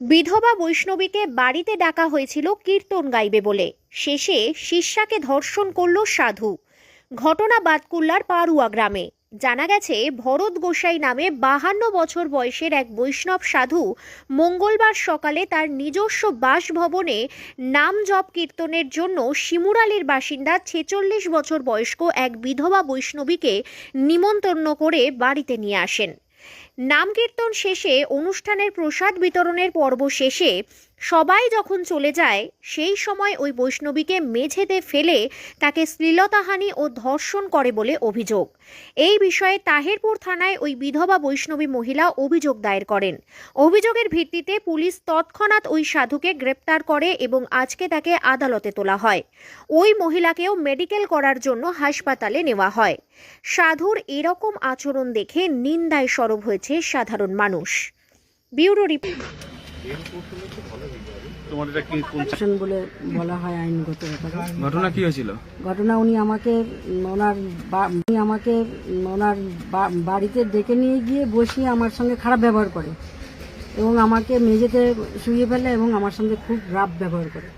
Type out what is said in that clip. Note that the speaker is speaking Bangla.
বিধবা বৈষ্ণবীকে বাড়িতে ডাকা হয়েছিল কীর্তন গাইবে বলে। শেষে শিষ্যাকে ধর্ষণ করল সাধু। ঘটনা বাতকুল্লার পারুয়া গ্রামে। জানা গেছে, ভরত গোসাই নামে বাহান্ন বছর বয়সের এক বৈষ্ণব সাধু মঙ্গলবার সকালে তার নিজস্ব বাসভবনে নাম জপ কীর্তনের জন্য শিমুরালির বাসিন্দা ছেচল্লিশ বছর বয়স্ক এক বিধবা বৈষ্ণবীকে নিমন্ত্রণ করে বাড়িতে নিয়ে আসেন। নাম কীর্তন শেষে অনুষ্ঠানের প্রসাদ বিতরণের পর্ব শেষে সবাই যখন চলে যায়, সেই সময় ওই বৈষ্ণবীকে মেঝেতে ফেলে তাকে শ্লীলতাহানি ও ধর্ষণ করে বলে অভিযোগ। এই বিষয়ে তাহেরপুর থানায় ওই বিধবা বৈষ্ণবী মহিলা অভিযোগ দায়ের করেন। অভিযোগের ভিত্তিতে পুলিশ তৎক্ষণাৎ ওই সাধুকে গ্রেপ্তার করে এবং আজকে তাকে আদালতে তোলা হয়। ওই মহিলাকেও মেডিকেল করার জন্য হাসপাতালে নেওয়া হয়। সাধুর এরকম আচরণ দেখে নিন্দায় সরব হয়েছে সাধারণ মানুষ। Bureau report. তোমার এটা কি কোন বলে বলা হয় আইনগত ব্যাপারে। ঘটনা কি হয়েছিল? ঘটনা উনি আমাকে ওনার উনি আমাকে ওনার বাড়িতে ডেকে নিয়ে গিয়ে বসিয়ে আমার সঙ্গে খারাপ ব্যবহার করে এবং আমাকে মেঝেতে শুয়ে ফেলে এবং আমার সঙ্গে খুব রাফ ব্যবহার করে।